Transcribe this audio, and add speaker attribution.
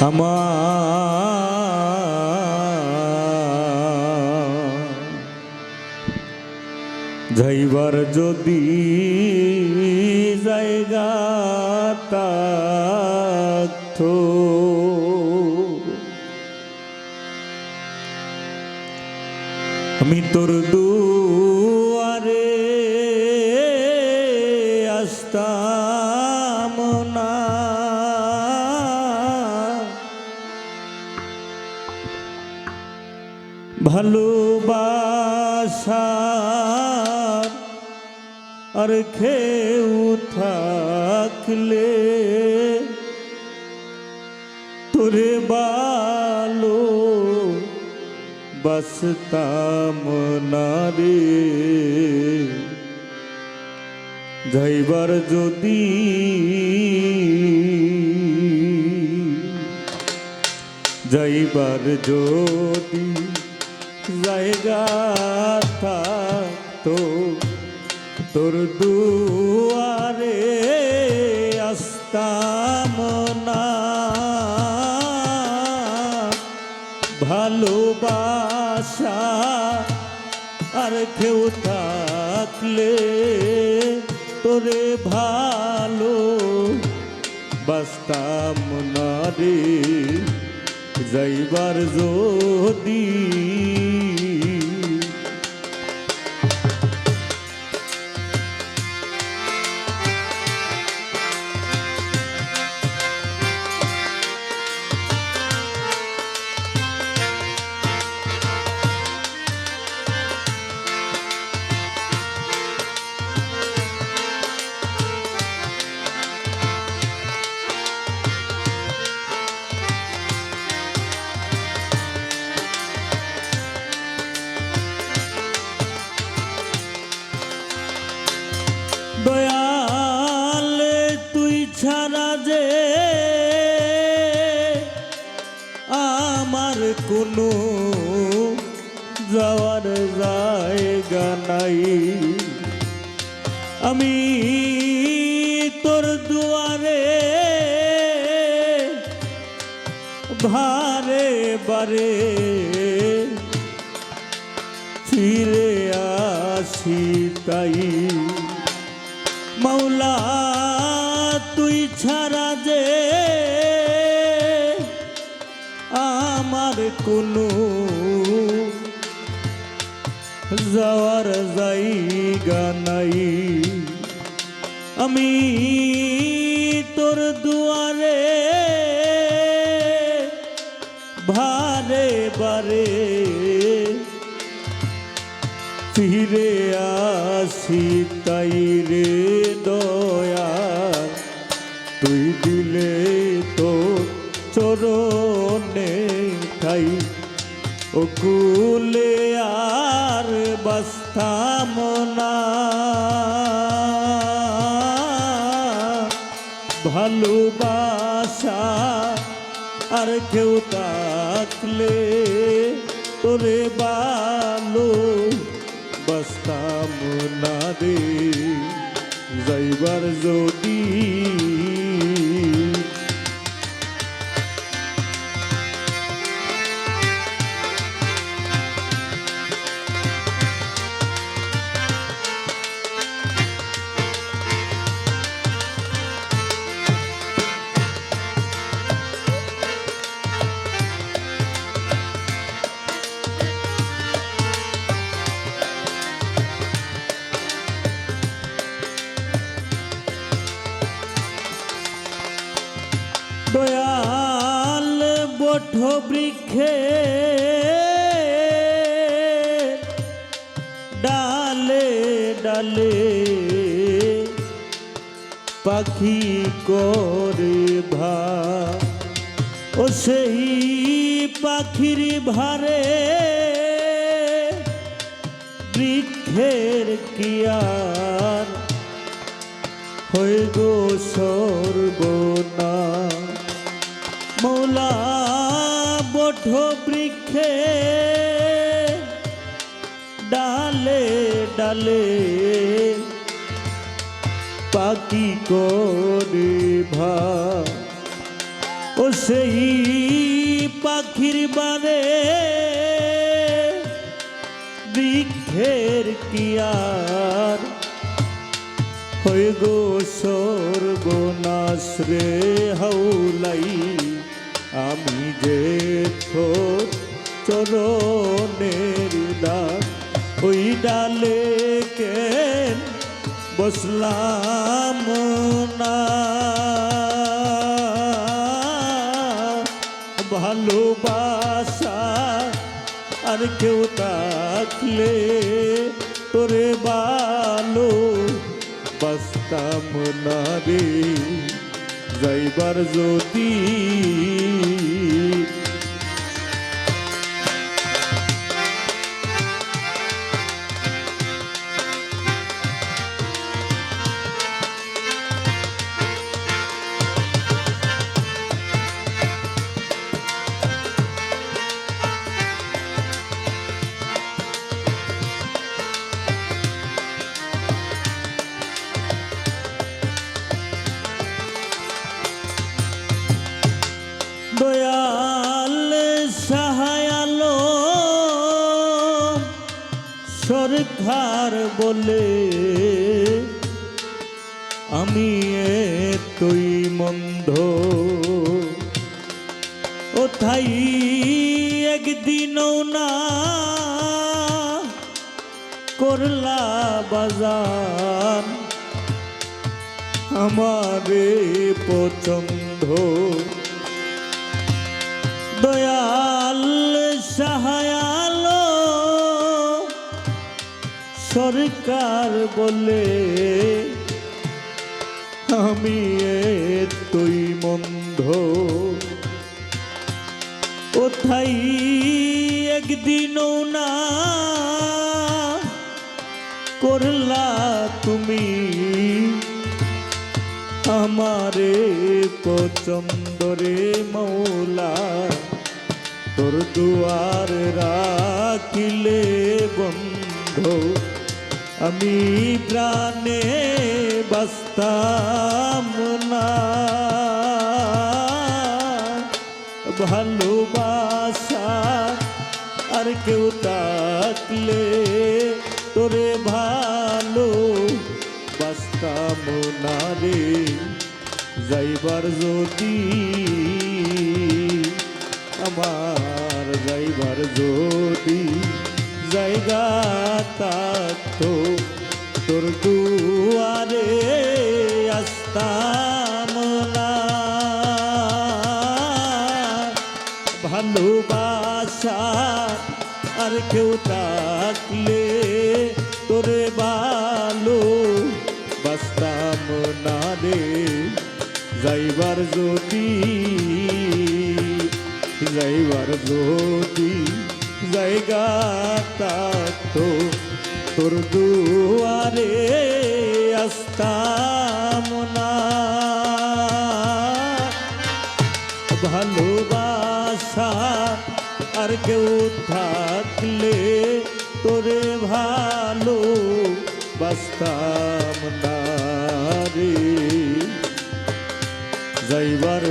Speaker 1: আমার যদি জায়গা থাকতো আমি তোর দুয়ারে ভালোবাসার আর খেউ থাকলে তোরে বালো বসতাম না রে। যাইবার যদি যাইবার যদি জায়গা থাকতো তোর দুয়ারে আসতাম না। ভালোবাসা আর কেউ থাকলে তোরে ভালো বাস্তাম না রে। যাইবার যদি ছাড়া যে আমার কোনো যাওয়ার জায়গা নাই। আমি তোর দুয়ারে ভারে বারে ফিরে আসি তাই। তুই ছাড়া যে আমার কোনো যাওয়ার জায়গা নাই। আমি তোর দুয়ারে ভারে বারে ফিরে আসি তাই রে। দিলে তো চরণে খাই ও কুলে আর বাস্তাম না। ভালোবাসা আর কেউ থাকলে তোরে বালো। বাস্তাম না রে, যাইবার যদি বৃক্ষে ডালে ডালে পাখি করে ভা ও সেই পাখির ভারে বৃক্ষের কিয়ার। হয়ে গো সর্বনা বঠ বৃক্ষে ডালে ডালে পাখি করে ভা ও সেই পাখির বারে বৃক্ষের কিয়ার। হয়ে গো সর্বনাশ রে হাউলাই আমি যে চরণের দাগ ওই ডালে কেন বসলাম না? ভালোবাসা আর কেউ থাকলে তোরে ভালো বাস্তাম না রে। যাইবার যদি সরকার বলে আমি তুই মন্ধ ও থাই, একদিনও না করলা বাজার আমারে পছন্দ দয়াল সাহায়ালো সরকার বলে, আমি তুই মন্ধ কোথায় একদিনও না করলা তুমি আমারে পছন্দ রে মৌলা। তোর দুয়ার রাখিলে বন্ধ। আমি প্রাণে বাস্তাম না। ভালোবাসা আর কেউ থাকলে তোরে ভালো বাস্তাম না রে। যাইবার যদি, আমার যাইবার যদি জায়গা থাকতো তোর দুয়ারে আসতাম না। ভালোবাসা আর কেউ থাকলে তোরে ভালো বাস্তাম না রে। যাইবার যদি যাইবার যদি জায়গা তোর দুয়ারে আসতাম না ভালোবাসা আর কেউ থাকলে তোরে ভালো বাস্তাম না রে। যাইবার